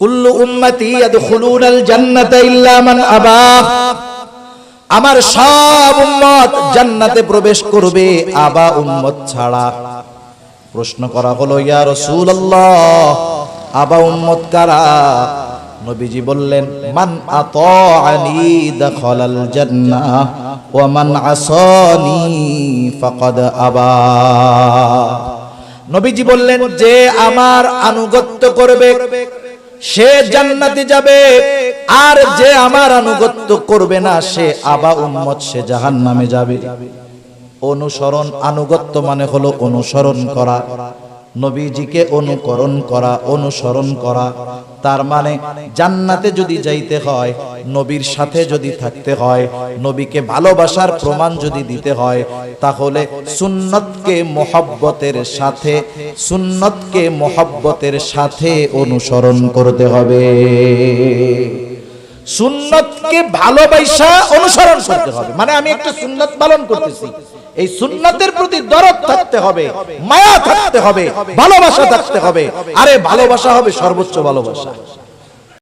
কুল্লু উম্মতি আমার সব উম্মত জান্নাতে প্রবেশ করবে, আবা উম্মত ছাড়া। প্রশ্ন করা হলো, ইয়া রাসূলুল্লাহ, আবা উম্মত কারা? নবীজি বললেন, মান আতাআনি দাখালাল জান্নাহ, ওয়া মান আসানি ফাকাদ আবা। নবীজি বললেন, যে আমার আনুগত্য করবে সে জান্নাতে যাবে। আর যে আমার আনুগত্য করবে না, সে আবা উম্মত, সে জাহান নামে যাবে। অনুসরণ, আনুগত্য মানে হলো অনুসরণ করা। নবীজিকে অনুকরণ করা, অনুসরণ করা। তার মানে জান্নাতে যদি যাইতে হয়, নবীর সাথে যদি থাকতে হয়, নবীকে ভালোবাসার প্রমাণ যদি দিতে হয়, তাহলে সুন্নতকে মোহব্বতের সাথে, সুন্নতকে মোহব্বতের সাথে অনুসরণ করতে হবে। সুন্নতকে ভালোবাসা অনুসরণ করতে হবে। মানে আমি একটা সুন্নত পালন করতেছি। এই সুন্নতের প্রতি দরদ থাকতে হবে, মায়া থাকতে হবে, ভালোবাসা থাকতে হবে। আরে ভালোবাসা হবে সর্বোচ্চ ভালোবাসা।